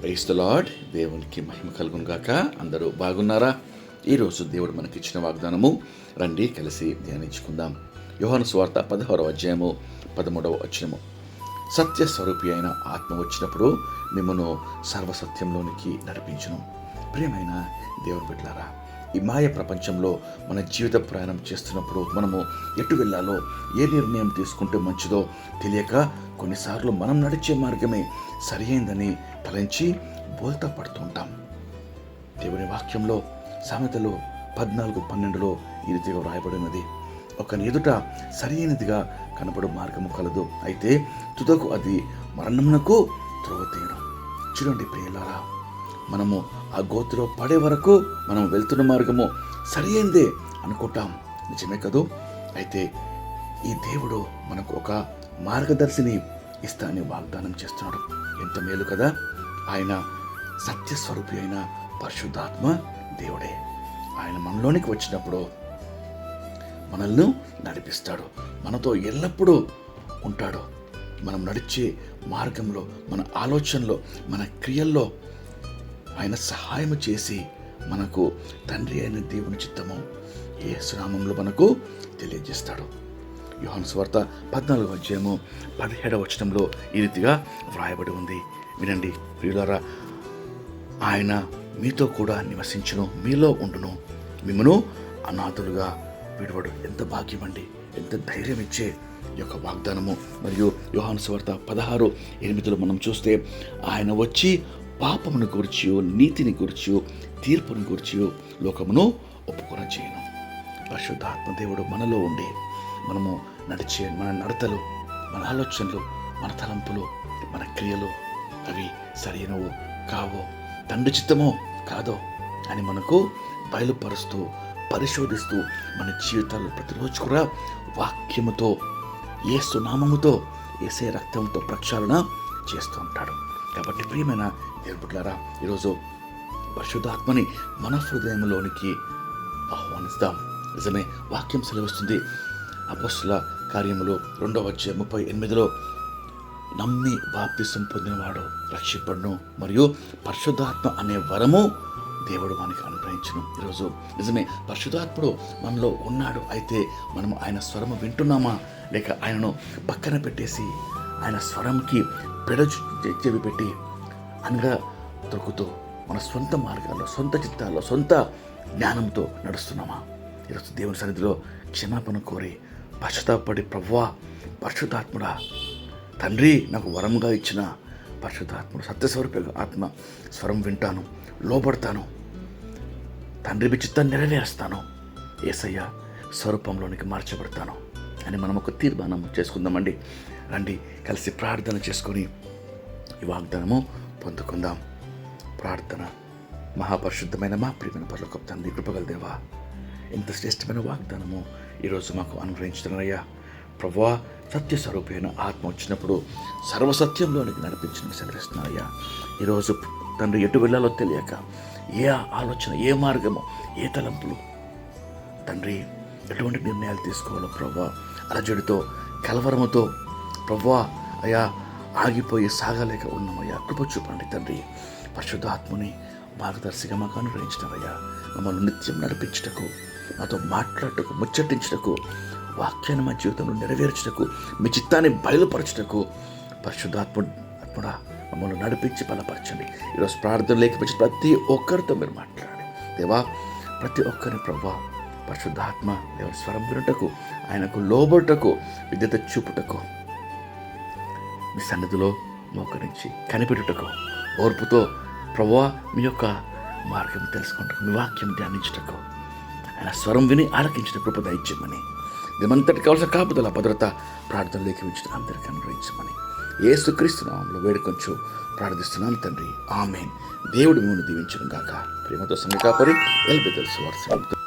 Price the దేవునికి మహిమ కలుగును గాక. అందరూ బాగున్నారా? ఈరోజు దేవుడు మనకిచ్చిన వాగ్దానము రండి కలిసి ధ్యానించుకుందాం. యోహాను స్వార్త పదహారవ అధ్యాయము పదమూడవ వచనము. సత్య స్వరూపి అయిన ఆత్మ వచ్చినప్పుడు మిమ్మను సర్వసత్యంలోనికి నడిపించును. ప్రియమైన దేవుని బిడ్డలారా ఈ మాయ ప్రపంచంలో మన జీవిత ప్రయాణం చేస్తున్నప్పుడు మనము ఎటు వెళ్ళాలో ఏ నిర్ణయం తీసుకుంటే మంచిదో తెలియక కొన్నిసార్లు మనం నడిచే మార్గమే సరియైందని తలంచి బోల్తా పడుతుంటాం దేవుని వాక్యంలో సామెతలు పద్నాలుగు పన్నెండులో ఈ రీతిగా వ్రాయబడినది. ఒకని ఎదుట సరియైనదిగా కనబడు మార్గము కలదు. అయితే తుదకు అది మరణమునకు త్రోవ తీయడం. చూడండి ప్రియులారా మనము ఆ గోతిలో పడే వరకు మనం వెళ్తున్న మార్గము సరైందే అనుకుంటాం. నిజమే కదూ? అయితే ఈ దేవుడు మనకు ఒక మార్గదర్శిని ఇస్తానని వాగ్దానం చేస్తున్నాడు. ఎంత మేలు కదా? ఆయన సత్యస్వరూపి అయిన పరిశుద్ధాత్మ దేవుడే. ఆయన మనలోనికి వచ్చినప్పుడు మనల్ని నడిపిస్తాడు. మనతో ఎల్లప్పుడూ ఉంటాడు. మనం నడిచే మార్గంలో మన ఆలోచనలో మన క్రియల్లో ఆయన సహాయం చేసి మనకు తండ్రి అయిన దేవుని చిత్తము ఏ సునామంలో మనకు తెలియజేస్తాడు. యోహన్ స్వార్త పద్నాలుగు అధ్యాయము పదిహేడవ వచనంలో ఈ రీతిగా వ్రాయబడి ఉంది. వినండి ప్రియులారా ఆయన మీతో కూడా నివసించును మీలో ఉండును. మిమ్మను అనాథులుగా విడవడు ఎంత భాగ్యం అండి ఎంత ధైర్యం ఇచ్చే యొక్క వాగ్దానము. మరియు యోహాను స్వార్త పదహారు ఎనిమిదిలో మనం చూస్తే ఆయన వచ్చి పాపమును గురించి నీతిని గురించి తీర్పును గురించి లోకమును ఒప్పుకొన చేయను పరిశుద్ధాత్మ దేవుడు మనలో ఉండే మనము నడిచే మన నడతలు మన ఆలోచనలు మన తలంపులు మన క్రియలు అవి సరైనవో కావో తండ్రి చిత్తమో కాదో అని మనకు బయలుపరుస్తూ పరిశోధిస్తూ మన జీవితాలు ప్రతిరోజు కూడా వాక్యముతో ఏసు నామముతో ఏసే రక్తంతో ప్రక్షాళన చేస్తూ ఉంటాడు. కాబట్టి ప్రియమైన దేవుడులారా ఈరోజు పరిశుద్ధాత్మని మన హృదయంలోనికి ఆహ్వానిస్తాం. నిజమే వాక్యం సెలవిస్తుంది. అపస్సుల కార్యములు రెండవ వచ్చే ముప్పై ఎనిమిదిలో నమ్మి బాప్తిసం పొందినవాడు రక్షిపడును మరియు పరిశుద్ధాత్మ అనే వరము దేవుడు మనకి అనుగ్రహించను. ఈరోజు నిజమే పరిశుధాత్ముడు మనలో ఉన్నాడు అయితే మనం ఆయన స్వరము వింటున్నామా? లేక ఆయనను పక్కన పెట్టేసి ఆయన స్వరంకి పెడ చెవి పెట్టి అనగా దొరుకుతూ మన సొంత మార్గాల్లో సొంత చిత్తాల్లో సొంత జ్ఞానంతో నడుస్తున్నామా? ఈరోజు దేవుని సన్నిధిలో క్షమాపణ కోరి పశ్చాత్తాపడి ప్రవ్వా పరిశుద్ధాత్ముడా తండ్రి నాకు వరంగా ఇచ్చిన పరిశుద్ధాత్ముడు సత్యస్వరూప ఆత్మ స్వరం వింటాను లోబడతాను తండ్రి మీ చిత్తాన్ని నెరవేరుస్తాను ఏసయ్య స్వరూపంలోనికి మార్చబడతాను అని మనం ఒక తీర్మానం చేసుకుందామండి. రండి కలిసి ప్రార్థన చేసుకొని ఈ వాగ్దానము పొందుకుందాం. ప్రార్థన. మహాపరిశుద్ధమైన మా ప్రియమైన పర్లకు తండ్రి కృపగల దేవా ఎంత శ్రేష్టమైన వాగ్దానము ఈరోజు మాకు అనుగ్రహించడనయ్యా ప్రభా సత్య స్వరూపమైన ఆత్మ వచ్చినప్పుడు సర్వసత్యంలోనికి నడిపించిన సెలవిస్తున్నారయ్యా ఈరోజు తండ్రి ఎటు వెళ్ళాలో తెలియక ఏ ఆలోచన ఏ మార్గము ఏ తలంపులు తండ్రి ఎటువంటి నిర్ణయాలు తీసుకోవాలో ప్రభా అలజడితో కలవరముతో ప్రభా అయా ఆగిపోయి సాగలేక ఉన్నామయ్యా. కృప చూపండి తండ్రి. పరిశుద్ధాత్మని మార్గదర్శిగా మాకు అనుగ్రహించినవయ్యా మమ్మల్ని నిత్యం నడిపించుటకు నాతో మాట్లాడటకు ముచ్చటించుటకు వాక్యాన్ని మా జీవితంలో నెరవేర్చుటకు మీ చిత్తాన్ని బయలుపరచుటకు పరిశుద్ధాత్మ ఆత్ముడా మమ్మల్ని నడిపించి బలపరచండి. ఈరోజు ప్రార్థన లేకపోతే ప్రతి ఒక్కరితో మీరు మాట్లాడండి. దేవా ప్రతి ఒక్కరిని ప్రభా పరిశుద్ధాత్మ దేవుని స్వరం వినుటకు ఆయనకు లోబడటకు విద్యత చూపుటకు మీ సన్నిధిలో మోకరించి కనిపెట్టుటకు ఓర్పుతో ప్రభా మీ యొక్క మార్గం తెలుసుకుంటకు మీ వాక్యం ధ్యానించుటకు ఆయన స్వరం విని ఆలకించిన కృప దయచేయమని. దిమంతటి కావాల్సిన కాపుదల భద్రత ప్రార్థనలోకి ఉంచిన అందరికీ అనుగ్రహించమని. ఏసుక్రీస్తు నామంలో వేడుకొంచు ప్రార్థిస్తున్నాను తండ్రి. ఆమెన్. దేవుడు మిమ్మల్ని దీవించడం గాక ప్రేమతో సంగ కాపరి ఎల్బెదల్సు వారి